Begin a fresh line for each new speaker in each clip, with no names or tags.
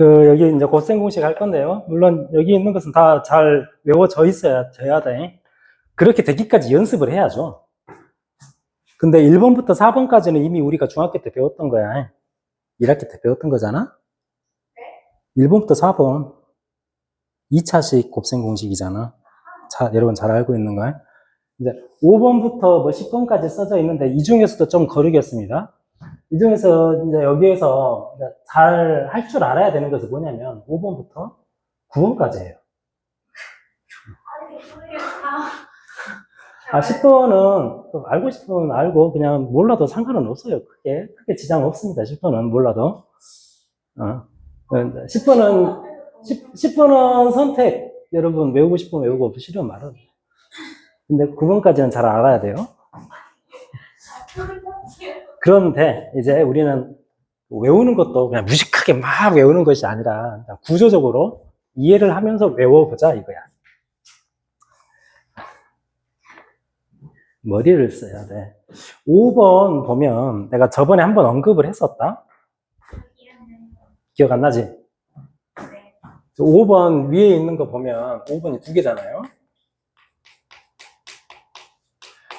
그 여기 이제 곱셈 공식 할 건데요. 물론 여기 있는 것은 다 잘 외워져 있어야 돼야 돼. 그렇게 되기까지 연습을 해야죠. 근데 1번부터 4번까지는 이미 우리가 중학교 때 배웠던 거야. 1학기 때 배웠던 거잖아? 1번부터 4번. 2차식 곱셈 공식이잖아. 자, 여러분 잘 알고 있는 거야? 이제 5번부터 뭐 10번까지 써져 있는데 이 중에서도 좀 거르겠습니다. 이 중에서 이제 여기에서 잘 할 줄 알아야 되는 것은 뭐냐면 5번부터 9번까지예요. 아, 10번은 알고 싶으면 알고 그냥 몰라도 상관은 없어요. 크게 크게 지장 없습니다. 10번은 몰라도. 어. 10번은 10, 10번은 선택. 여러분 외우고 싶으면 외우고 싫으면 말아요. 근데 9번까지는 잘 알아야 돼요. 그런데 이제 우리는 외우는 것도 그냥 무식하게 막 외우는 것이 아니라 구조적으로 이해를 하면서 외워보자 이거야. 머리를 써야 돼. 5번 보면 내가 저번에 한번 언급을 했었다. 기억 안 나지? 5번 위에 있는 거 보면 5번이 두 개잖아요.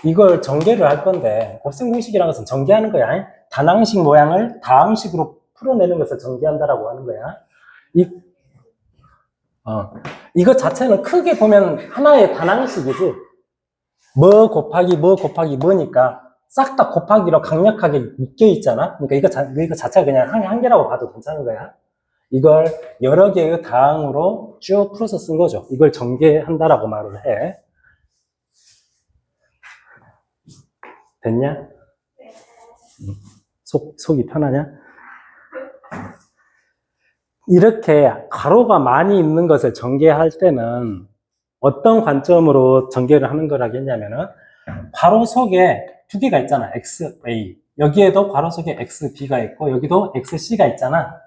이걸 전개를 할 건데 곱셈 공식이라는 것은 전개하는 거야. 단항식 모양을 다항식으로 풀어내는 것을 전개한다라고 하는 거야. 이 어, 이것 자체는 크게 보면 하나의 단항식이지. 뭐 곱하기 뭐 곱하기 뭐니까 싹 다 곱하기로 강력하게 묶여 있잖아. 그러니까 이거, 자, 이거 자체가 그냥 한, 한 개라고 봐도 괜찮은 거야. 이걸 여러 개의 다항으로 쭉 풀어서 쓴 거죠. 이걸 전개한다라고 말을 해. 됐냐? 음, 속, 속이 편하냐? 이렇게 가로가 많이 있는 것을 전개할 때는 어떤 관점으로 전개를 하는 거라겠냐면은 괄호 속에 두 개가 있잖아. X, A. 여기에도 괄호 속에 X, B가 있고 여기도 X, C가 있잖아.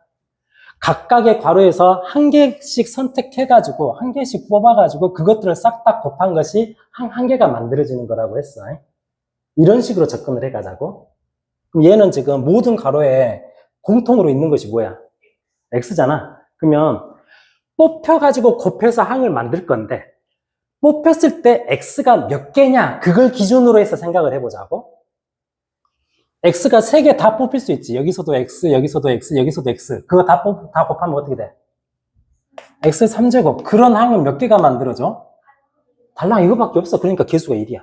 각각의 괄호에서 한 개씩 선택해가지고 한 개씩 뽑아가지고 그것들을 싹 다 곱한 것이 한, 한 개가 만들어지는 거라고 했어. 이런 식으로 접근을 해가자고. 그럼 얘는 지금 모든 가로에 공통으로 있는 것이 뭐야? X잖아. 그러면 뽑혀가지고 곱해서 항을 만들 건데 뽑혔을 때 X가 몇 개냐? 그걸 기준으로 해서 생각을 해보자고. X가 세 개 다 뽑힐 수 있지. 여기서도 X, 여기서도 X, 여기서도 X. 그거 다, 뽑, 다 곱하면 어떻게 돼? X 3제곱. 그런 항은 몇 개가 만들어져? 달랑 이거밖에 없어. 그러니까 개수가 1이야.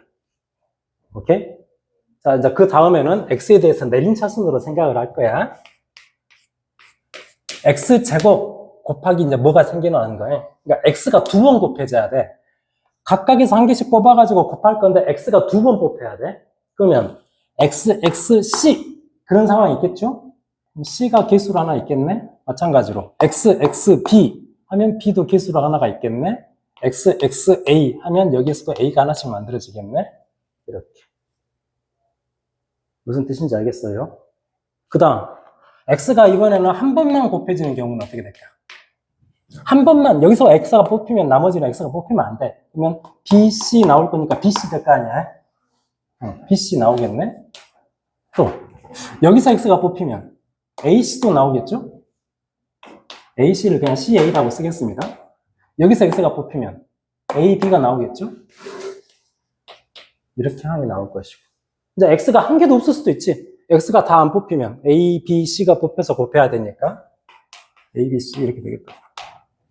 오케이? 자, 이제 그 다음에는 X에 대해서 내림차순으로 생각을 할 거야. X제곱 곱하기 이제 뭐가 생겨나는 거예요? 그러니까 X가 두 번 곱해져야 돼. 각각에서 한 개씩 뽑아가지고 곱할 건데 X가 두 번 뽑혀야 돼. 그러면 X, X, C. 그런 상황이 있겠죠? C가 개수로 하나 있겠네? 마찬가지로. X, X, B 하면 B도 개수로 하나가 있겠네? X, X, A 하면 여기에서도 A가 하나씩 만들어지겠네? 이렇게. 무슨 뜻인지 알겠어요? 그 다음, X가 이번에는 한 번만 곱해지는 경우는 어떻게 될까요? 한 번만, 여기서 X가 뽑히면 나머지는 X가 뽑히면 안 돼. 그러면 BC 나올 거니까 BC 될 거 아니야? 어, BC 나오겠네? 또, 여기서 X가 뽑히면 AC도 나오겠죠? AC를 그냥 CA라고 쓰겠습니다. 여기서 X가 뽑히면 AB가 나오겠죠? 이렇게 항이 나올 것이고. 이제 X가 한 개도 없을 수도 있지. X가 다 안 뽑히면 A, B, C가 뽑혀서 곱해야 되니까 A, B, C 이렇게 되겠다.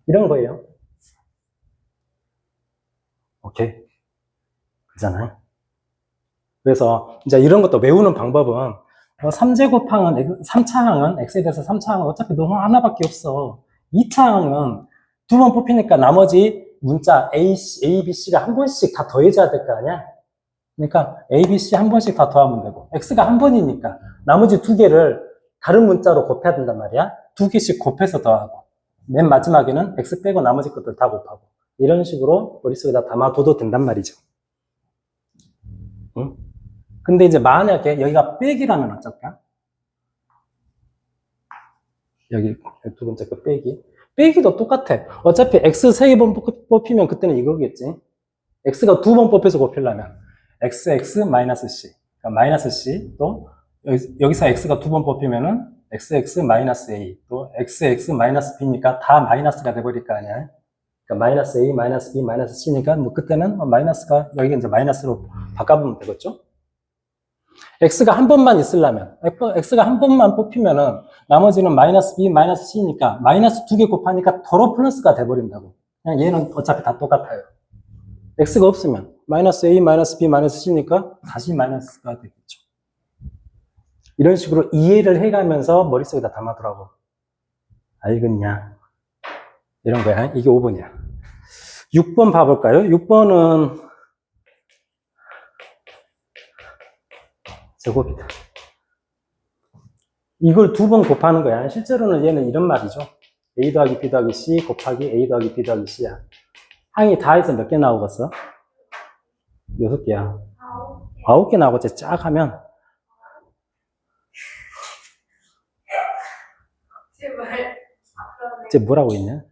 이런 거예요. 오케이. 그잖아요. 그래서 이제 이런 것도 외우는 방법은 3제곱항은 3차항은 X에 대해서 3차항은 어차피 너무 하나밖에 없어. 2차항은 두 번 뽑히니까 나머지 문자 A, A, B, C가 한 번씩 다 더해져야 될 거 아니야? 그러니까 A, B, C 한 번씩 다 더하면 되고 X가 한 번이니까 나머지 두 개를 다른 문자로 곱해야 된단 말이야. 두 개씩 곱해서 더하고 맨 마지막에는 X 빼고 나머지 것들 다 곱하고 이런 식으로 머릿속에다 담아둬도 된단 말이죠. 응? 근데 이제 만약에 여기가 빼기라면 어쩔까? 여기 두 번째 거 빼기. 빼기도 똑같아. 어차피 X 세 번 뽑히면 그때는 이거겠지. X가 두 번 뽑혀서 곱히려면 XX 마이너스 C. 그러니까 마이너스 C 또 여기, 여기서 X가 두 번 뽑히면은 xx 마이너스 a 또 xx 마이너스 b니까 다 마이너스가 돼버릴 거 아니야. 그러니까 마이너스 a 마이너스 b 마이너스 c니까 뭐 그때는 뭐 마이너스가 여기가 이제 마이너스로 바꿔보면 되겠죠. x가 한 번만 있으려면 x가 한 번만 뽑히면은 나머지는 마이너스 b 마이너스 c니까 마이너스 두 개 곱하니까 더러 플러스가 돼버린다고. 그냥 얘는 어차피 다 똑같아요. x가 없으면 마이너스 a 마이너스 b 마이너스 c니까 다시 마이너스가 되겠죠. 이런 식으로 이해를 해가면서 머릿속에 다 담아두라고. 알겠냐? 이런 거야. 이게 5번이야. 6번 봐볼까요? 6번은 제곱이다. 이걸 두 번 곱하는 거야. 실제로는 얘는 이런 말이죠. a 더하기 b 더하기 c 곱하기 a 더하기 b 더하기 c야. 항이 다 해서 몇 개 나오겠어? 여섯 개야. 아홉 개 나오겠지. 쫙 하면 이제 뭐라고 했냐?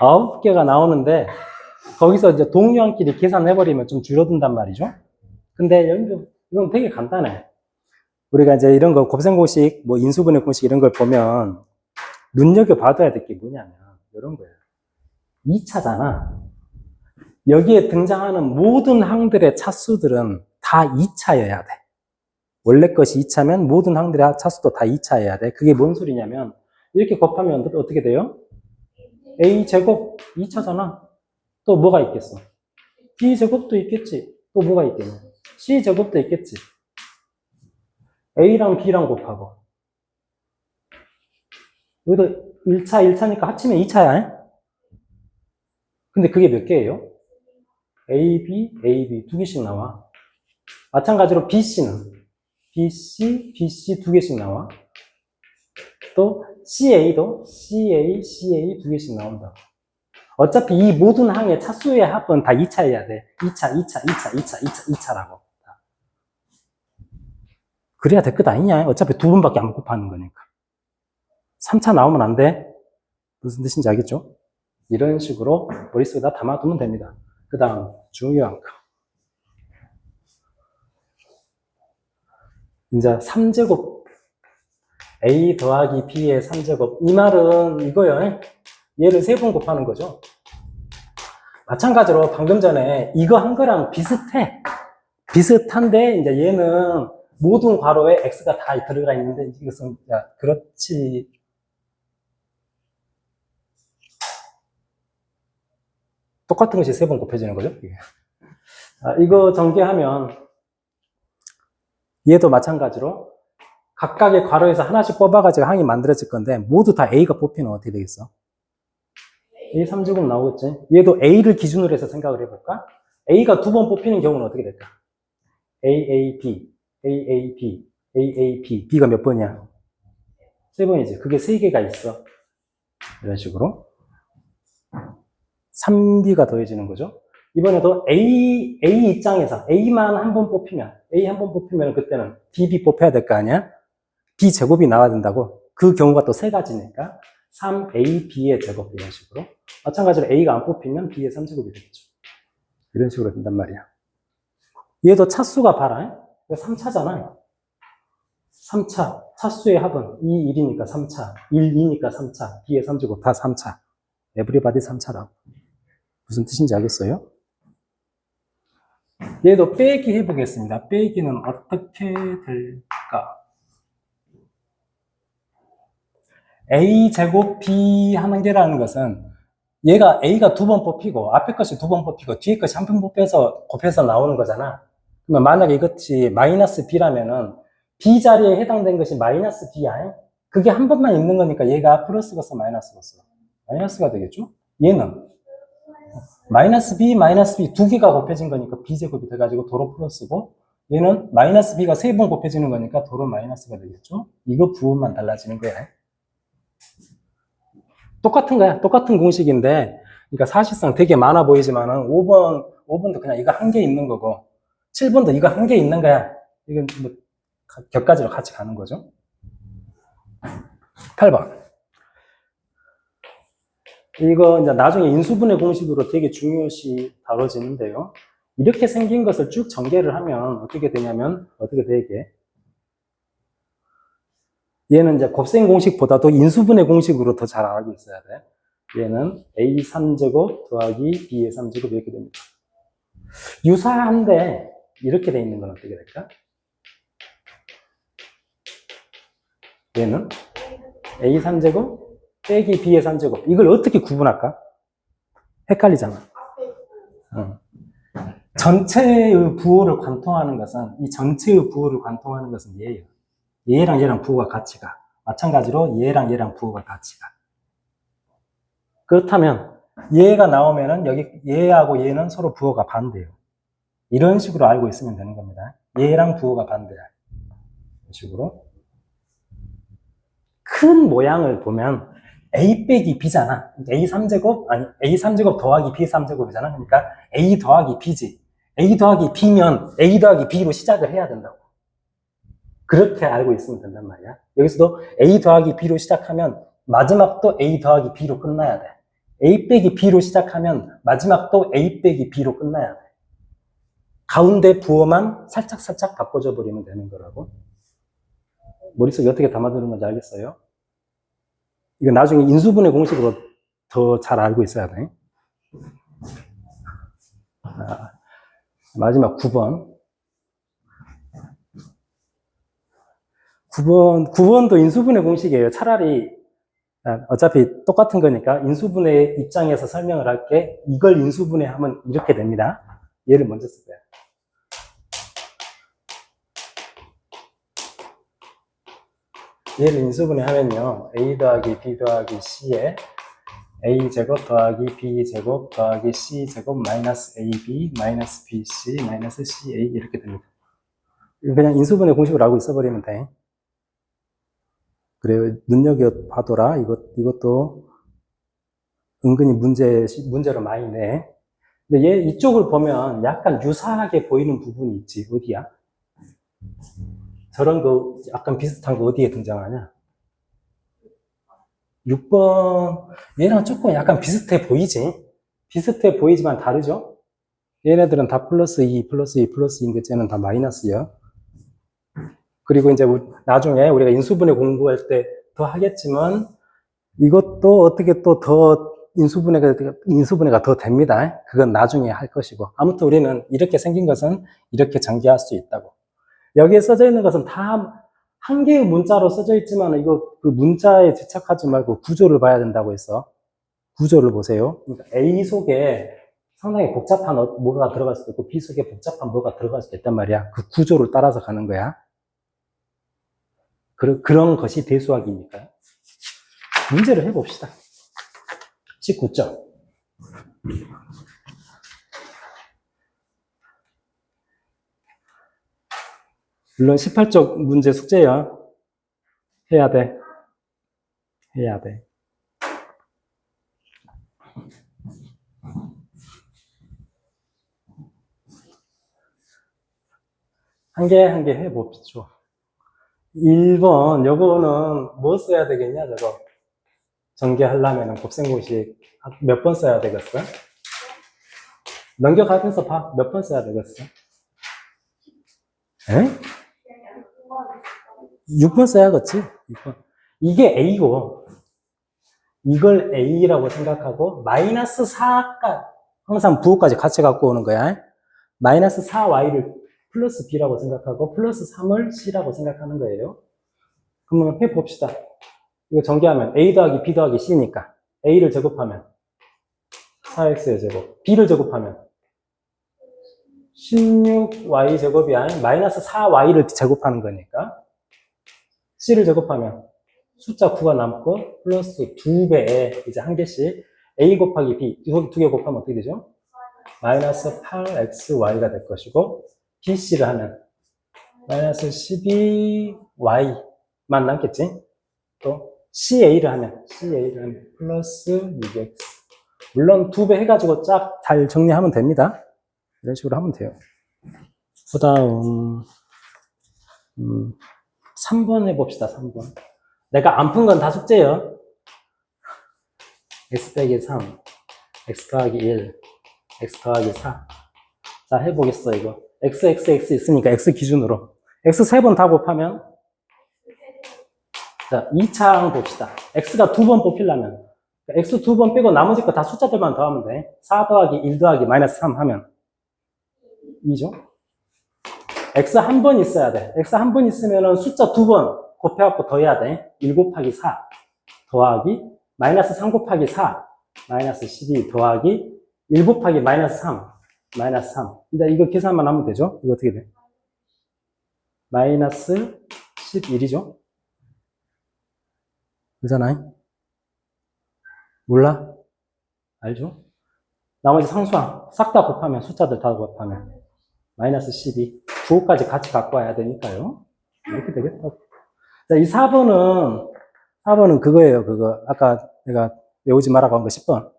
아홉 개가 나오는데 거기서 이제 동료한끼리 계산해버리면 좀 줄어든단 말이죠. 근데 여기도 이건 되게 간단해. 우리가 이제 이런 거 곱셈 공식, 뭐 인수분해 공식 이런 걸 보면 눈여겨 봐둬야 될 게 뭐냐면 이런 거예요. 2차잖아. 여기에 등장하는 모든 항들의 차수들은 다 2차여야 돼. 원래 것이 2차면 모든 항들의 차수도 다 2차여야 돼. 그게 뭔 소리냐면 이렇게 곱하면 어떻게 돼요? A 제곱 2차잖아. 또 뭐가 있겠어? B 제곱도 있겠지. 또 뭐가 있겠냐? C 제곱도 있겠지. A랑 B랑 곱하고. 여기도 1차, 1차니까 합치면 2차야. 근데 그게 몇 개예요? A, B, A, B 두 개씩 나와. 마찬가지로 BC는 BC, BC 두 개씩 나와. 또 CA도 CA, CA 두 개씩 나온다. 어차피 이 모든 항의 차수의 합은 다 2차여야 돼. 2차, 2차, 2차, 2차, 2차, 2차라고. 그래야 될 것 아니냐? 어차피 두 번밖에 안 곱하는 거니까. 3차 나오면 안 돼. 무슨 뜻인지 알겠죠? 이런 식으로 머릿속에다 담아두면 됩니다. 그 다음, 중요한 거. 이제 3제곱 a 더하기 b의 3제곱. 이 말은 이거요. 얘를 세 번 곱하는 거죠. 마찬가지로 방금 전에 이거 한 거랑 비슷해. 비슷한데 이제 얘는 모든 괄호에 x가 다 들어가 있는데 이것은 야 그렇지 똑같은 것이 세 번 곱해지는 거죠. 아, 이거 전개하면 얘도 마찬가지로 각각의 괄호에서 하나씩 뽑아가지고 항이 만들어질 건데 모두 다 A가 뽑히면 어떻게 되겠어? A 3제곱 나오겠지? 얘도 A를 기준으로 해서 생각을 해볼까? A가 두 번 뽑히는 경우는 어떻게 될까? A, A, B, A, A, B, A, A, B. B가 몇 번이야? 세 번이지. 그게 세 개가 있어. 이런 식으로. 3B가 더해지는 거죠. 이번에도 A, A 입장에서 A만 한 번 뽑히면, A 한 번 뽑히면 그때는 BB 뽑혀야 될 거 아니야? B 제곱이 나와야 된다고. 그 경우가 또 세 가지니까 3AB의 제곱 이런 식으로. 마찬가지로 A가 안 뽑히면 B의 3제곱이 되겠죠. 이런 식으로 된단 말이야. 얘도 차수가 봐라. 이거 3차잖아. 3차. 차수의 합은 2, 1이니까 3차. 1, 2니까 3차. B의 3제곱 다 3차. 에브리바디 3차라고. 무슨 뜻인지 알겠어요? 얘도 빼기 해보겠습니다. 빼기는 어떻게 될까? A 제곱 B 하는 게라는 것은 얘가 A가 두 번 뽑히고 앞에 것이 두 번 뽑히고 뒤에 것이 한 번 뽑혀서 곱해서 나오는 거잖아. 그러면 만약에 이것이 마이너스 B라면은 B 자리에 해당된 것이 마이너스 B야. 그게 한 번만 있는 거니까 얘가 플러스겠어 마이너스겠어? 마이너스가 되겠죠? 얘는 마이너스 B, 마이너스 B 두 개가 곱해진 거니까 B제곱이 돼가지고 도로 플러스고 얘는 마이너스 B가 세 번 곱해지는 거니까 도로 마이너스가 되겠죠? 이거 부분만 달라지는 거야. 똑같은 거야. 똑같은 공식인데 그러니까 사실상 되게 많아 보이지만 은 5번, 5번도 그냥 이거 한 개 있는 거고 7번도 이거 한 개 있는 거야. 이건 뭐 격가지로 같이 가는 거죠. 8번. 이거 이제 나중에 인수분해 공식으로 되게 중요시 다뤄지는데요. 이렇게 생긴 것을 쭉 전개를 하면 어떻게 되냐면 어떻게 되게 얘는 이제 곱셈 공식보다도 인수분해 공식으로 더 잘 알고 있어야 돼. 얘는 a 3제곱 더하기 b의 3제곱 이렇게 됩니다. 유사한데 이렇게 돼 있는 건 어떻게 될까? 얘는 a 3제곱 빼기 b의 3제곱 이걸 어떻게 구분할까? 헷갈리잖아. 응. 전체의 부호를 관통하는 것은 이 전체의 부호를 관통하는 것은 얘예요. 얘랑 얘랑 부호가 같이 가. 마찬가지로 얘랑 얘랑 부호가 같이 가. 그렇다면 얘가 나오면은 여기 얘하고 얘는 서로 부호가 반대예요. 이런 식으로 알고 있으면 되는 겁니다. 얘랑 부호가 반대야. 이런 식으로. 큰 모양을 보면 a 빼기 b잖아. a 3제곱 아니 a 3제곱 더하기 b 3제곱이잖아. 그러니까 a 더하기 b지. a 더하기 b면 a 더하기 b로 시작을 해야 된다고. 그렇게 알고 있으면 된단 말이야. 여기서도 a 더하기 b로 시작하면 마지막도 a 더하기 b로 끝나야 돼. a 빼기 b로 시작하면 마지막도 a 빼기 b로 끝나야 돼. 가운데 부호만 살짝 살짝 바꿔줘 버리면 되는 거라고. 머릿속에 어떻게 담아두는 건지 알겠어요? 이거 나중에 인수분해 공식으로 더 잘 알고 있어야 돼. 자, 마지막 9번. 9번, 9번도 인수분해 공식이에요. 차라리, 아, 어차피 똑같은 거니까 인수분해 입장에서 설명을 할게. 이걸 인수분해 하면 이렇게 됩니다. 얘를 먼저 쓸게요. 얘를 인수분해 하면요. a 더하기 b 더하기 c에 a 제곱 더하기 b 제곱 더하기 c 제곱 마이너스 ab 마이너스 bc 마이너스 ca 이렇게 됩니다. 그냥 인수분해 공식으로 알고 있어버리면 돼. 그래요. 눈여겨봐둬라. 이것, 이것도 은근히 문제, 문제로 많이 내. 근데 얘 이쪽을 보면 약간 유사하게 보이는 부분이 있지. 어디야? 저런 거 약간 비슷한 거 어디에 등장하냐? 6번 얘랑 조금 약간 비슷해 보이지? 비슷해 보이지만 다르죠? 얘네들은 다 플러스 2, 플러스 2, 플러스 2인데 쟤는 다 마이너스요. 그리고 이제 우- 나중에 우리가 인수분해 공부할 때 더 하겠지만 이것도 어떻게 또 더 인수분해가 인수분해가 더 됩니다. 그건 나중에 할 것이고 아무튼 우리는 이렇게 생긴 것은 이렇게 전개할 수 있다고. 여기에 써져 있는 것은 다 한 개의 문자로 써져 있지만 이거 그 문자에 집착하지 말고 구조를 봐야 된다고 했어. 구조를 보세요. 그러니까 A 속에 상당히 복잡한 어- 뭐가 들어갈 수도 있고 B 속에 복잡한 뭐가 들어갈 수도 있단 말이야. 그 구조를 따라서 가는 거야. 그, 그런 것이 대수학이니까. 문제를 해봅시다. 19점. 물론 18쪽 문제 숙제야. 해야 돼. 해야 돼. 한 개 한 개 해봅시다. 1번, 요거는 뭐 써야 되겠냐, 저거. 전개하려면 곱셈공식 몇 번 써야 되겠어? 넘겨가면서 봐. 몇 번 써야 되겠어? 에?
그냥
6번 써야겠지? 6번. 이게 A고, 이걸 A라고 생각하고, 마이너스 4가, 항상 부호까지 같이 갖고 오는 거야. 마이너스 4Y를 플러스 B라고 생각하고, 플러스 3을 C라고 생각하는 거예요. 그러면 해봅시다. 이거 전개하면 A 더하기 B 더하기 C니까, A를 제곱하면 4X의 제곱, B를 제곱하면 16Y 제곱이 아닌 마이너스 4Y를 제곱하는 거니까, C를 제곱하면 숫자 9가 남고 플러스 2배에 이제 한 개씩 A 곱하기 B 두 개 곱하면 어떻게 되죠? 마이너스 8XY가 될 것이고 BC를 하면 마이너스 12Y만 남겠지? 또 CA를 하면 CA를 하면 플러스 6X 물론 두 배 해가지고 쫙 잘 정리하면 됩니다. 이런 식으로 하면 돼요. 그 다음 음, 3번 해봅시다, 3번. 내가 안 푼 건 다 숙제요. x 빼기 3, x 더하기 1, x 더하기 4. 자, 해보겠어, 이거. x, x, x 있으니까 x 기준으로. x 세 번 다 곱하면 자, 2차항 봅시다. x가 두 번 뽑히려면 x 두 번 빼고 나머지 거 다 숫자들만 더하면 돼. 4 더하기 1 더하기 마이너스 3 하면 2죠. X 한 번 있어야 돼. x 한 번 있으면은 숫자 두 번 곱해갖고 더해야 돼. 1 곱하기 4 더하기 마이너스 3 곱하기 4 마이너스 12 더하기 1 곱하기 마이너스 3 마이너스 3 이제 이거 계산만 하면 되죠? 이거 어떻게 돼? 마이너스 11이죠? 그잖아요? 몰라? 알죠? 나머지 상수항 싹 다 곱하면 숫자들 다 곱하면 마이너스 12 9호까지 같이 갖고 와야 되니까요. 이렇게 되겠다고. 자, 이 4번은 4번은 그거예요 그거. 아까 내가 외우지 말라고 한 거 10번.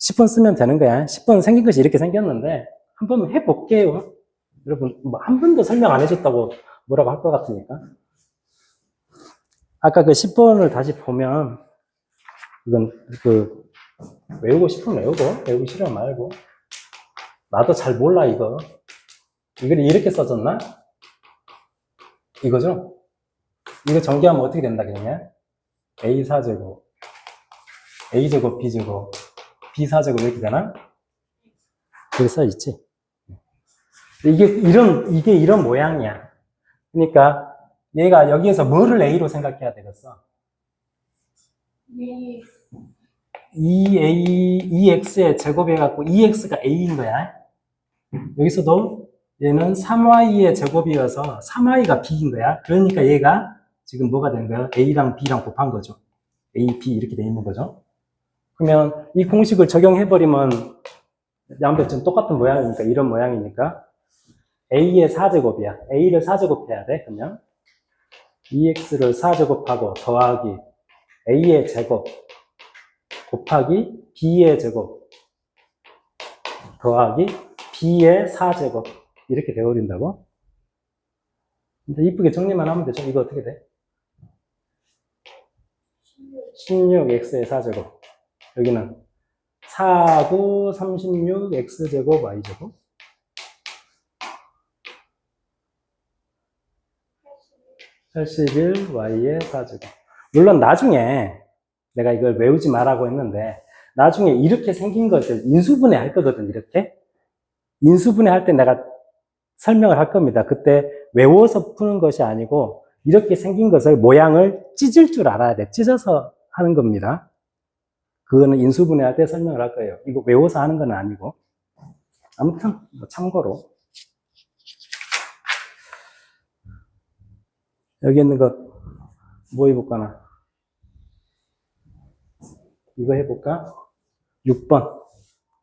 10번 쓰면 되는 거야. 10번 생긴 것이 이렇게 생겼는데 한번 해볼게요. 여러분 뭐 한 번도 설명 안 해줬다고 뭐라고 할 것 같으니까. 아까 그 10번을 다시 보면 이건 그 외우고 싶으면 외우고 외우기 싫으면 말고 나도 잘 몰라 이거 이걸 이렇게 써졌나? 이거죠? 이거 전개하면 어떻게 된다 그러냐? a 4 제곱 a 제곱 b 제곱 b 4 제곱 이렇게 되나? 그렇게 써 있지 이게 이런 이게 이런 모양이야 그러니까 얘가 여기에서 뭐를 a로 생각해야 되겠어?
네.
2a, 2x의 제곱해갖고 2x가 a인 거야. 여기서도 얘는 3y의 제곱이어서 3y가 b인 거야. 그러니까 얘가 지금 뭐가 된 거야? a랑 b랑 곱한 거죠. a, b 이렇게 돼 있는 거죠. 그러면 이 공식을 적용해버리면 양배점 똑같은 모양이니까 이런 모양이니까 a의 4제곱이야. a를 4제곱해야 돼. 그러면 2x를 4제곱하고 더하기 a의 제곱 곱하기 b의 제곱 더하기 b의 4제곱 이렇게 되어버린다고? 근데 이쁘게 정리만 하면 되죠. 이거 어떻게 돼? 16x의 4제곱 여기는 4, 9, 36, x제곱, y제곱 81, y의 4제곱 물론 나중에 내가 이걸 외우지 말라고 했는데 나중에 이렇게 생긴 것을 인수분해 할 거거든 이렇게 인수분해 할 때 내가 설명을 할 겁니다. 그때 외워서 푸는 것이 아니고 이렇게 생긴 것을 모양을 찢을 줄 알아야 돼. 찢어서 하는 겁니다. 그거는 인수분해 할 때 설명을 할 거예요. 이거 외워서 하는 건 아니고. 아무튼 뭐 참고로. 여기 있는 것뭐 해볼까나? 이거 해볼까? 6번.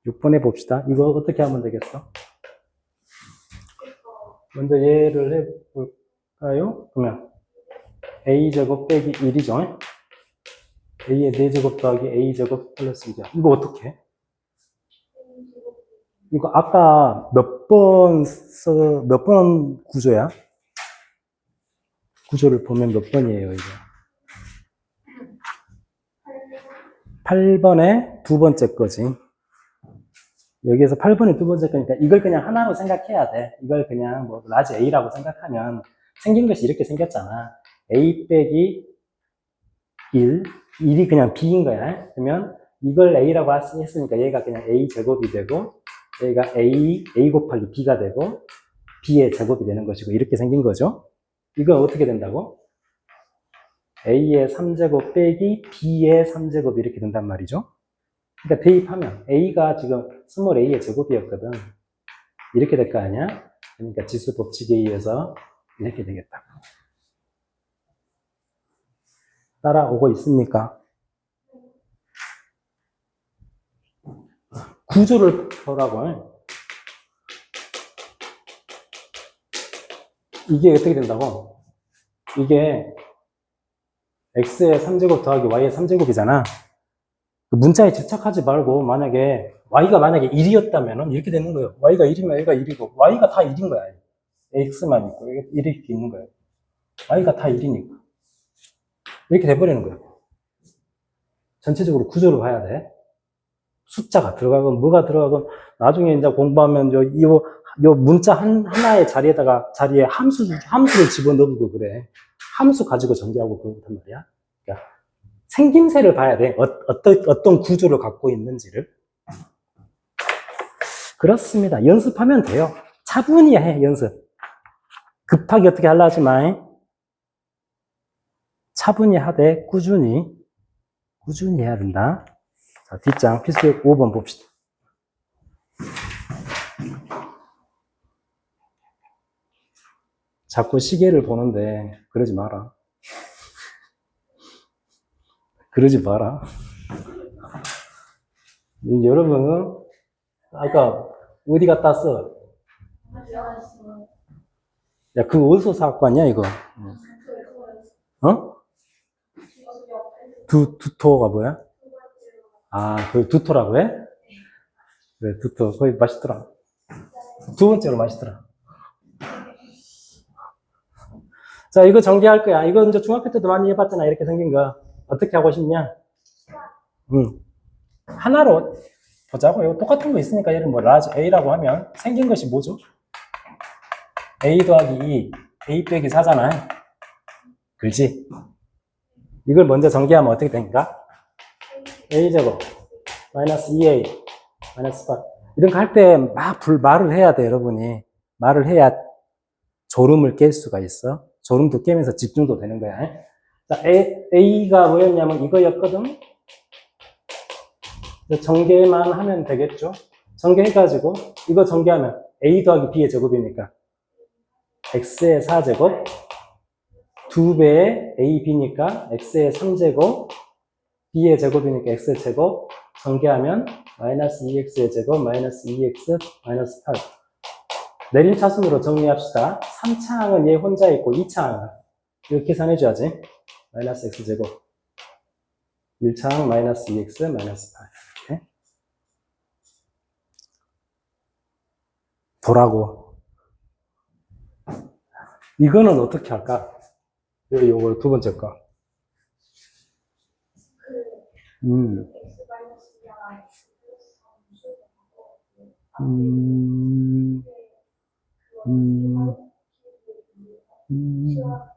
6번 해봅시다. 이거 어떻게 하면 되겠어? 먼저 얘를 해볼까요? 그러면 a제곱 빼기 1이죠. a의 4제곱 더하기 a제곱 플러스 2죠. 이거 어떻게 해? 이거 아까 몇번 써, 몇번 구조야? 구조를 보면 몇 번이에요, 이거? 8번의 두 번째 거지. 여기에서 8번의 두 번째 거니까 이걸 그냥 하나로 생각해야 돼. 이걸 그냥 뭐 라지 A라고 생각하면 생긴 것이 이렇게 생겼잖아. A 빼기 1, 1이 그냥 B인 거야. 그러면 이걸 A라고 했으니까 얘가 그냥 A 제곱이 되고 얘가 A, A 곱하기 B가 되고 B의 제곱이 되는 것이고 이렇게 생긴 거죠. 이건 어떻게 된다고? a의 3제곱 빼기 b의 3제곱 이렇게 된단 말이죠. 그러니까 대입하면 a가 지금 스몰 a의 제곱이었거든. 이렇게 될 거 아니야? 그러니까 지수 법칙에 의해서 이렇게 되겠다. 따라오고 있습니까? 구조를 보라고. 이게 어떻게 된다고? 이게 x의 3제곱 더하기 y의 3제곱이잖아. 그 문자에 집착하지 말고 만약에 y가 만약에 1이었다면 이렇게 되는 거예요. y가 1이면 얘가 1이고 y가 다 1인 거야. x만 있고 이게 이렇게 있는 거예요. y가 다 1이니까 이렇게 돼버리는 거예요. 전체적으로 구조를 봐야 돼. 숫자가 들어가건 뭐가 들어가건 나중에 이제 공부하면 요, 요, 요 문자 한, 하나의 자리에다가 자리에 함수, 함수를 집어넣고 그래. 함수 가지고 전개하고 그렇단 말이야. 그러니까 생김새를 봐야 돼. 어, 어떤, 어떤 구조를 갖고 있는지를. 그렇습니다. 연습하면 돼요. 차분히 해, 연습. 급하게 어떻게 하려 하지 마. 차분히 하되 꾸준히, 꾸준히 해야 된다. 자, 뒷장 필수 5번 봅시다. 자꾸 시계를 보는데 그러지 마라. 그러지 마라. 이 여러분은 아까 어디 갔다 왔어? 야, 그거 어디서 사갖고 왔냐, 이거? 어? 두, 두토가 뭐야? 아, 그 두토라고 해? 그래, 두토. 거기 맛있더라. 두 번째로 맛있더라. 자, 이거 전개할 거야. 이거 이제 중학교 때도 많이 해봤잖아. 이렇게 생긴 거. 어떻게 하고 싶냐? 응. 하나로 보자고. 이거 똑같은 거 있으니까 얘를 뭐 라지 A라고 하면 생긴 것이 뭐죠? A 더하기 2, A 빼기 4잖아. 그렇지? 이걸 먼저 전개하면 어떻게 됩니까? A제곱, 마이너스 2A, 마이너스 8. 이런 거 할 때막 불, 말을 해야 돼, 여러분이. 말을 해야 졸음을 깰 수가 있어. 졸음도 깨면서 집중도 되는 거야. 자, A, A가 뭐였냐면 이거였거든? 전개만 하면 되겠죠? 전개해가지고, 이거 전개하면 A 더하기 B의 제곱이니까, X의 4제곱, 2배의 A, B니까 X의 3제곱, B의 제곱이니까 X의 제곱, 전개하면 마이너스 2X의 제곱, 마이너스 2X, 마이너스 8. 내림차순으로 정리합시다. 3차항은 얘 혼자 있고 2차항은 이렇게 계산해줘야지. 마이너스 X제곱. 1차항 마이너스 2X, 마이너스 8. 이렇게. 도라고. 이거는 어떻게 할까? 요, 요거 두 번째 거. 음, 음, 음, 음,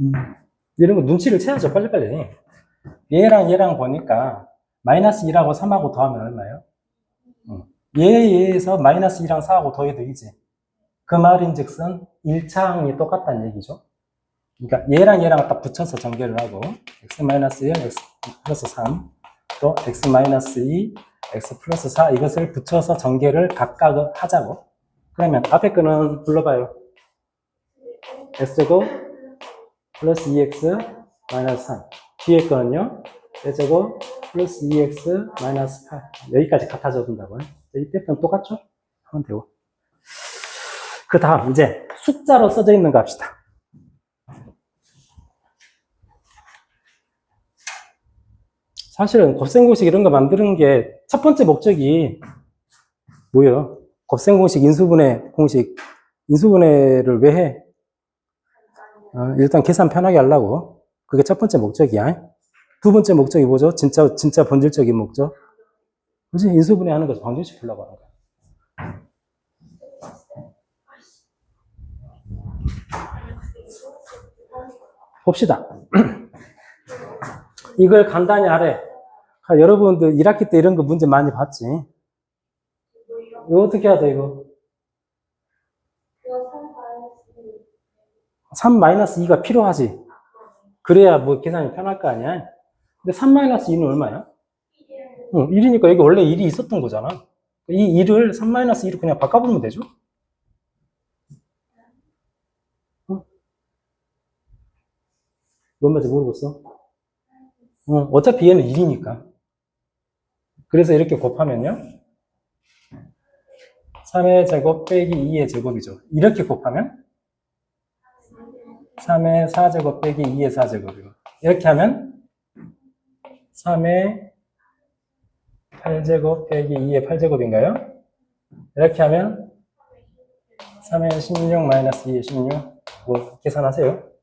음. 이런 거 눈치를 채야죠, 빨리빨리. 얘랑 얘랑 보니까, 마이너스 2하고 3하고 더하면 얼마예요? 음. 얘, 얘에서 마이너스 2랑 4하고 더해도 이지. 그 말인 즉슨 1차항이 똑같다는 얘기죠. 그러니까 얘랑 얘랑 딱 붙여서 전개를 하고 x-1, x 플러스 3, 또 x-2, x 플러스 4 이것을 붙여서 전개를 각각 하자고. 그러면 앞에 거는 불러봐요. x제곱 플러스 2x 마이너스 3. 뒤에 거는요. x제곱 플러스 2x 마이너스 8. 여기까지 같아져 준다고요. 이때부터는 똑같죠? 하면 되고. 그 다음 이제 숫자로 써져 있는 거 합시다. 사실은 곱셈공식 이런 거 만드는 게 첫 번째 목적이 뭐예요? 곱셈공식, 인수분해 공식, 인수분해를 왜 해? 어, 일단 계산 편하게 하려고. 그게 첫 번째 목적이야. 두 번째 목적이 뭐죠? 진짜, 진짜 본질적인 목적. 그지? 인수분해 하는 거죠. 방정시키려고 하는 거야. 봅시다. 이걸 간단히 하래. 아, 여러분들 1학기 때 이런 거 문제 많이 봤지? 이거 어떻게 해야 돼, 이거? 3-2가 필요하지. 그래야 뭐 계산이 편할 거 아니야? 근데 3-2는 얼마야? 응, 1이니까 여기 원래 1이 있었던 거잖아. 이 1을 3-2로 그냥 바꿔보면 되죠? 응? 뭔 말인지 모르겠어? 어, 어차피 얘는 1이니까. 그래서 이렇게 곱하면요. 3의 제곱 빼기 2의 제곱이죠. 이렇게 곱하면 3의 4제곱 빼기 2의 4제곱이고. 이렇게 하면 3의 8제곱 빼기 2의 8제곱인가요? 이렇게 하면 3의 16 마이너스 2의 16. 뭐, 계산하세요.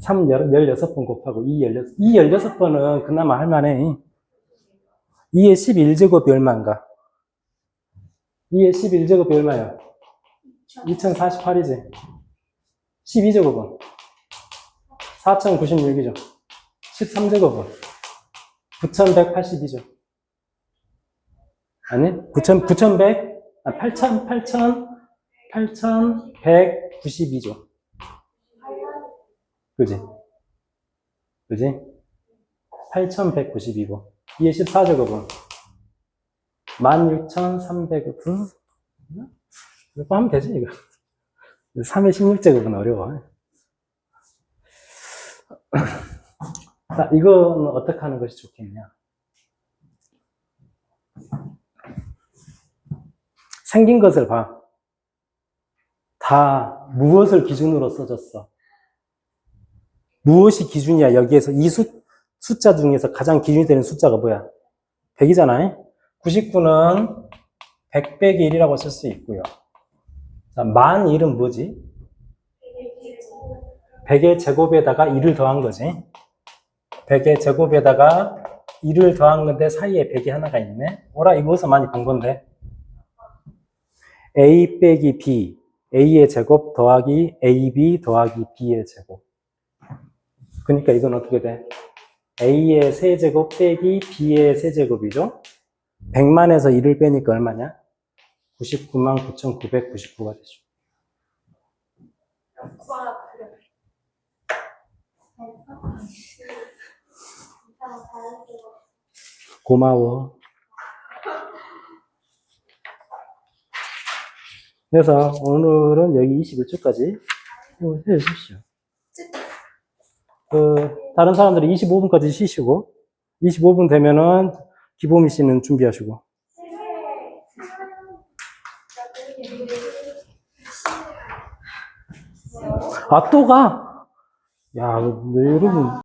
3 16번 곱하고 2 16, 2 16번은 그나마 할만해. 2의 11제곱이 얼마인가? 2의 11제곱이 얼마야? 2048이지. 12제곱은 4096이죠. 13제곱은 9182죠. 아니, 9,000, 9,100, 아, 8,000, 8,000, 8,192죠. 그지? 그지? 8,192고. 이에 14제곱은 16,300은 이거 하면 되지, 이거. 3의 16제곱은 어려워. 자, 이거는 어떻게 하는 것이 좋겠냐? 생긴 것을 봐. 다 무엇을 기준으로 써졌어? 무엇이 기준이야? 여기에서 이 수, 숫자 중에서 가장 기준이 되는 숫자가 뭐야? 100이잖아요? 99는 100 빼기 1이라고 쓸 수 있고요. 자, 만 1은 뭐지? 100의 제곱에다가 1을 더한 거지. 100의 제곱에다가 1을 더한 건데 사이에 100이 하나가 있네. 오라 이거서 많이 본 건데. a 빼기 b, a의 제곱 더하기 ab 더하기 b의 제곱. 그러니까 이건 어떻게 돼? a의 세제곱 빼기 b의 세제곱이죠. 100만에서 1을 빼니까 얼마냐? 99만 9,999가 되죠. 고마워. 그래서 오늘은 여기 21초까지 해 주십시오. 그, 다른 사람들은 25분까지 쉬시고, 25분 되면은 기보미 씨는 준비하시고. 아, 또 가? 야, 너 여러분.